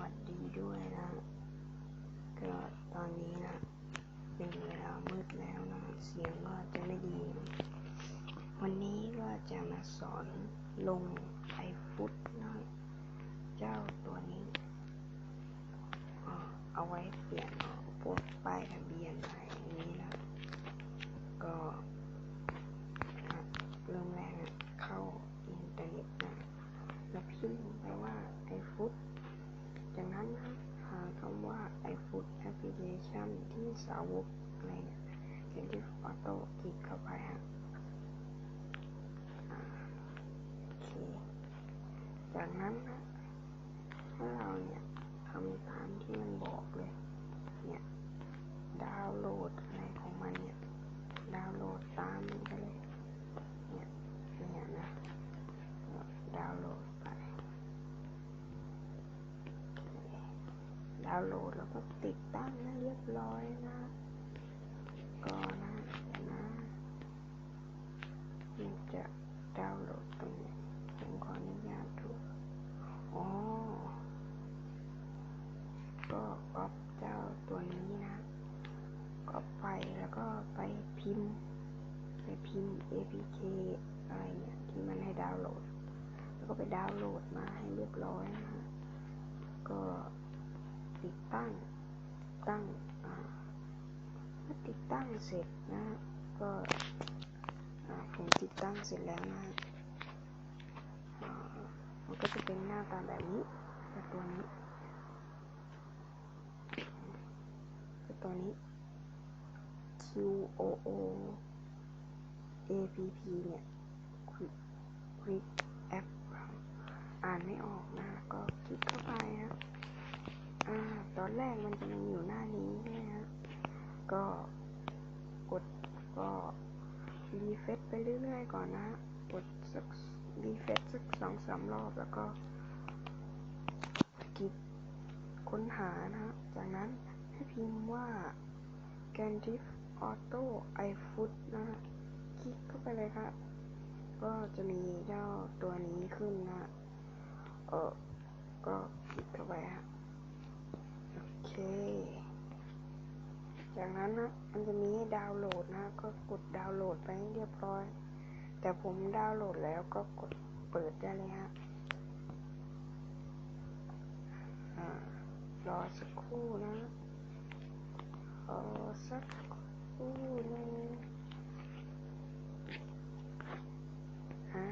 วัสดีด้วยนะก็ตอนนี้นะเป็นเวลามืดแล้วนะ เสียงก็จะไม่ดี วันนี้ก็จะมาสอนลงไอฟุตนะเจ้าตัวนี้ เอาไว้เปลี่ยนพวกป้ายทะเบียนอะไรอย่างนี้นะ ก็อะเริ่มแรกนะเข้าอินเทอร์เน็ตนะ แล้วพิมพ์ไปว่าไอฟุตจากนั้นนะหาคำว่า iFood Application อาวกอะไรเนี่ยเขียนที่ออโต้คลิกเข้าไปฮะโอเคจากนั้นนะให้เราเนี่ยทำตามที่มันบอกเลย เนี่ย ดาวน์โหลดอะไรของมันเนี่ย ดาวน์โหลดตามมันไปเลย เนี่ย เนี่ยนะก็ดาวน์โหลดไป ดาวน์โหลดแล้วก็ติดตั้งนะเรียบร้อยนะก็นะนะมันจะดาวน์โหลดตรงนี้ผมขออนุญาตดูอ๋อก็ก๊อปเจ้าตัวนี้นะก๊อปไปแล้วก็ไปพิมพ์ ไปพิมพ์ APK อะไรเนี่ยที่มันให้ดาวน์โหลด แล้วก็ไปดาวน์โหลดมาให้เรียบร้อยนะก็ ติดตั้งตั้งอ่าเมื่อติดตั้งเสร็จนะก็อ่าผมติดตั้งเสร็จแล้วนะอ่ามันก็จะเป็นหน้าตาแบบนี้กับตัวนี้กับตัวนี้ Q O O A P P เนี่ย Quick อ่าตอนแรกมันจะมีอยู่หน้านี้ใช่ไหมฮะ ก็กดก็รีเฟซไปเรื่อยๆก่อนนะ กดสักรีเฟซสักสองสามรอบแล้วก็คลิกค้นหานะจากนั้นให้พิมพ์ว่า c a n d i f Auto iFood นะคลิกเข้าไปเลยครับ ก็จะมีเจ้าตัวนี้ขึ้นนะ เออก็คลิกเข้าไปฮะ เค จากนั้นนะมันจะมีให้ดาวน์โหลดนะ ก็กดดาวน์โหลดไปให้เรียบร้อย แต่ผมดาวน์โหลดแล้วก็กดเปิดได้เลยฮะอ่ารอสักครู่นะรอสักครู่นึงอ่า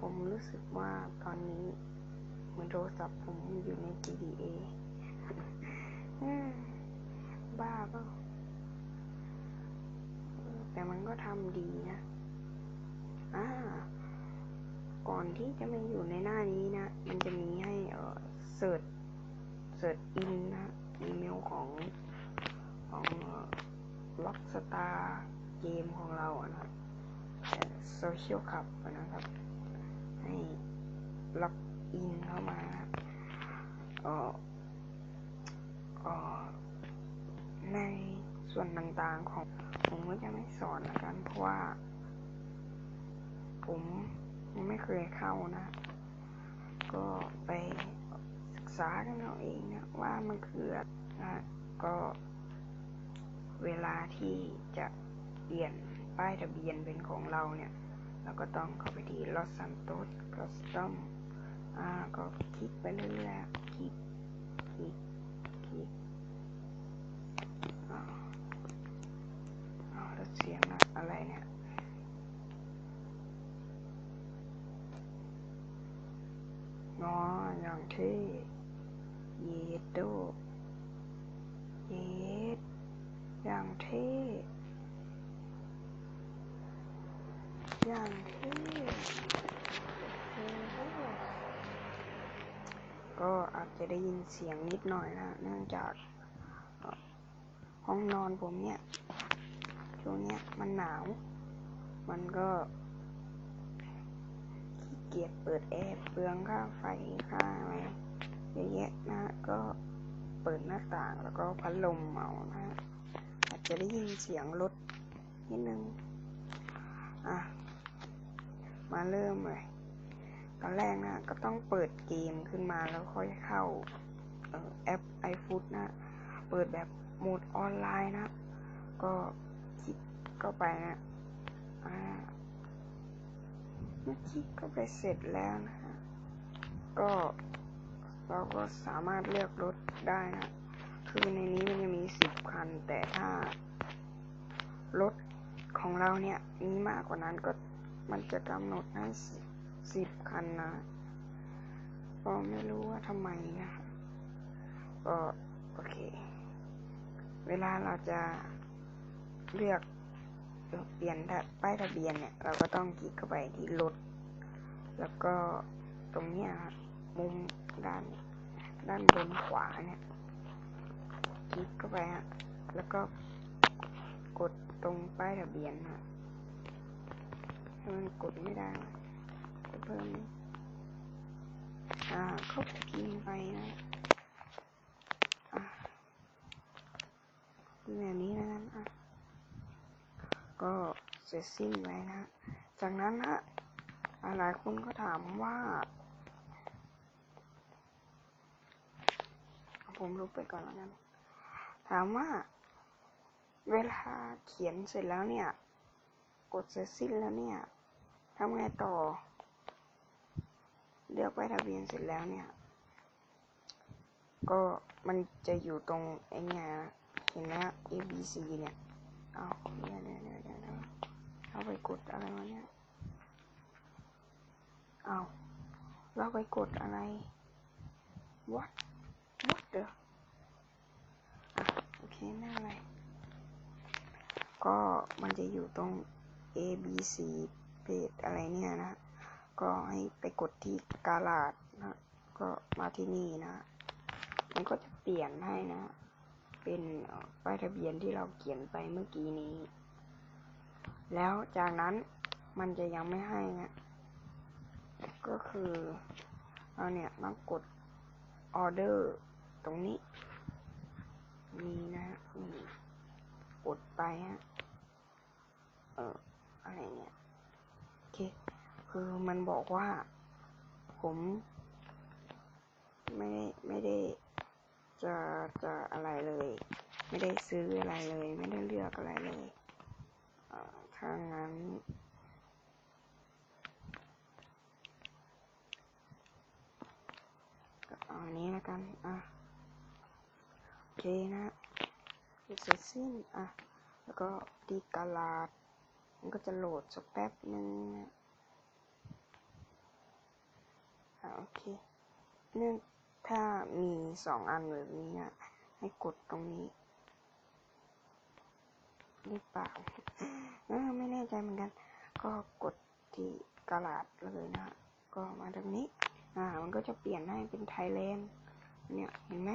ผมรู้สึกว่าตอนนี้เหมือนโทรศัพท์ผมอยู่ใน GDA บ้าเปล่าแต่มันก็ทำดีนะ อ่า ก่อนที่จะมาอยู่ในหน้านี้นะ มันจะมีให้เออเสิร์ช เสิร์ชอินนะ อีเมลของของล็อกสตาร์เกมของเราอะนะโซเชียลคับนะครับ ให้ล็อกอินเข้ามาเออ ในส่วนต่างๆของผมก็จะไม่สอนละกัน เพราะว่า ผมยังไม่เคยเข้านะ ก็ไปศึกษากันเอาเองนะว่ามันคืออะไรนะก็เวลาที่จะเปลี่ยนป้ายทะเบียนเป็นของเราเนี่ย เราก็ต้องเข้าไปที่ Los Santos Custom อ่าก็คลิกไปเรื่อยๆคลิกคลิกคลิกอ่าเอา แล้วเสียงอะไรเนี่ยงออย่างเท่เยดโดเยดอย่างเท่อย่างเท่โอ้โหก็อา จะได้ยินเสียงนิดหน่อยนะเนื่องจากห้องนอนผมเนี่ยช่วงเนี้ยมันหนาว มันก็ขี้เกียจเปิดแอร์เปลืองค่าไฟค่าอะไรเยอะแยะนะก็เปิดหน้าต่างแล้วก็พัดลมเอานะอาจจะได้ยินเสียงรถนิดนึง อะ มาเริ่มเลย ตอนแรกนะก็ต้องเปิดเกมขึ้นมาแล้วค่อยเข้าแอป iFood นะ เปิดแบบโหมดออนไลน์นะ ก็คลิกเข้าไปนะอ่าเมื่อคลิกเข้าไปเสร็จแล้วนะฮะก็เราก็สามารถเลือกรถได้นะ คือในนี้มันจะมีสิบคัน แต่ถ้ารถของเราเนี่ย มีมากกว่านั้นก็มันจะกำหนดให้สิบ สิบคันนะก็ไม่รู้ว่าทำไมนะคะก็โอเค เวลาเราจะเลือกเปลี่ยนป้ายทะเบียนเนี่ย เราก็ต้องคลิกเข้าไปที่รถ แล้วก็ตรงเนี้ยครับมุมด้านด้านบนขวาเนี่ยคลิกเข้าไปฮะแล้วก็กดตรงป้ายทะเบียนฮะถ้มันกดไม่ได้ เพิ่มอ่าเข้าไปพิมพ์ไปนะอะแบบนี้นะกันอะก็เสร็จสิ้นไว้นะ จากนั้นฮะหลายคนก็ถามว่า ผมลบไปก่อนแล้วกัน ถามว่า เวลาเขียนเสร็จแล้วเนี่ย กดเสร็จสิ้นแล้วเนี่ยทำไงต่อ เลือกไปทะเบียนเสร็จแล้วเนี่ย ก็มันจะอยู่ตรงไอ้เนี่ยเห็นไหม A B C เนี่ย เอาเดี๋ยวเดี๋ยวเดี๋ยวเดี๋ยวเราไปกดอะไรวะเนี่ย เอาเราไปกดอะไร what what the อะโอเคไม่อะไร ก็มันจะอยู่ตรง A B C เพจอะไรเนี่ยนะ ก็ให้ไปกดที่กาลาดนะก็มาที่นี่นะ มันก็จะเปลี่ยนให้นะ เป็นป้ายทะเบียนที่เราเขียนไปเมื่อกี้นี้ แล้วจากนั้นมันจะยังไม่ให้นะ ก็คือเราเนี่ยมากดออเดอร์ตรงนี้มีนะนี่กดไปฮะ เอออะไรเนี่ย โอเค คือมันบอกว่า ผม ไม่ไม่ได้ จะจะอะไรเลย ไม่ได้ซื้ออะไรเลย ไม่ได้เลือกอะไรเลยถ้างั้น ก็เอาอันนี้แล้วกัน อะ โอเคนะเสร็จสิ้น อะ แล้วก็ดีกาลาดมันก็จะโหลดสักแป๊บหนึ่งนะอะ โอเคเนื่องถ้ามีสองอันแบบนี้นะให้กดตรงนี้หรือเปล่าไม่แน่ใจเหมือนกัน ก็กดที่กระดาษเลยนะก็มาตรงนี้ อ่า มันก็จะเปลี่ยนให้เป็นไทยแลนด์เนี่ยเห็นไหม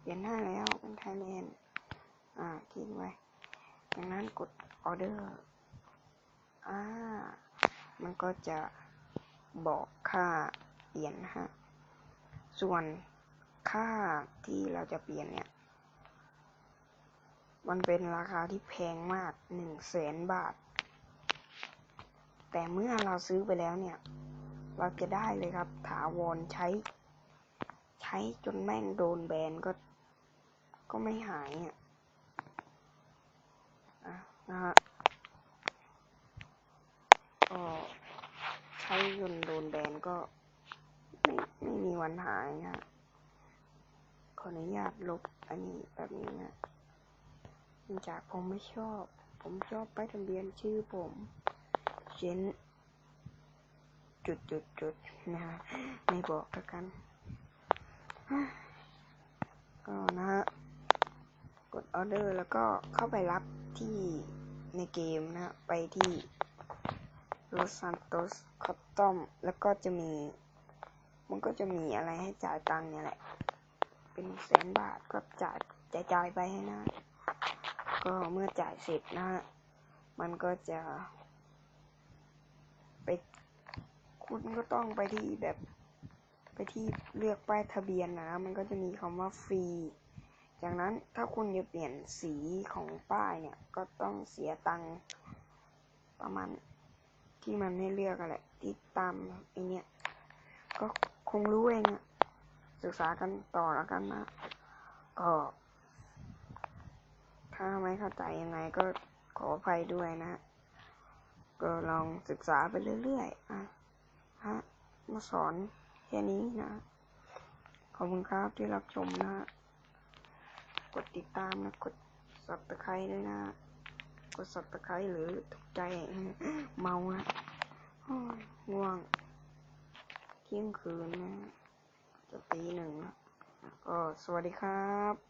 เปลี่ยนให้แล้วเป็นไทยแลนด์อ่าคลิกไว้ดังนั้นกดออเดอร์อ่ามันก็จะบอกค่า เปลี่ยนฮะ ส่วนค่าที่เราจะเปลี่ยนเนี่ย มันเป็นราคาที่แพงมากหนึ่งแสนบาท แต่เมื่อเราซื้อไปแล้วเนี่ย เราจะได้เลยครับ ถาวรใช้ ใช้จนแม่งโดนแบนก็ ก็ไม่หายอะอะนะฮะก็ใช้จนโดนแบนก็ ไม่มีวันหายนะ ขออนุญาตลบอันนี้แบบนี้นะจากผมไม่ชอบ ผมชอบป้ายทะเบียนชื่อผมเช่นจุดจุดจุดนะฮะไม่บอกแล้วกัน ก็นะฮะ กดออเดอร์แล้วก็เข้าไปรับที่ในเกมนะ ไปที่โรซันโตสคอตตอม แล้วก็จะมี มันก็จะมีอะไรให้จ่ายตังค์เนี่ยแหละ เป็นแสนบาทก็จ่ายจ่ายจ่ายไปให้นะ ก็เมื่อจ่ายเสร็จนะ มันก็จะไปคุณก็ต้องไปที่แบบไปที่เลือกป้ายทะเบียนนะ มันก็จะมีคำว่าฟรี จากนั้นถ้าคุณจะเปลี่ยนสีของป้ายเนี่ย ก็ต้องเสียตังค์ประมาณที่มันให้เลือกอะไรที่ตามไอเนี้ยก็ คงรู้เองอะศึกษากันต่อแล้วกันนะก็ถ้าไม่เข้าใจยังไงก็ขออภัยด้วยนะ ก็ลองศึกษาไปเรื่อยๆอะฮะมาสอนแค่นี้นะ ขอบคุณครับที่รับชมนะ กดติดตามนะ กด subscribe ด้วยนะ กด subscribe หรือถูกใจเมานะโอ้ยง่วง เที่ยงคืนนะจะตีหนึ่งนะก็สวัสดีครับ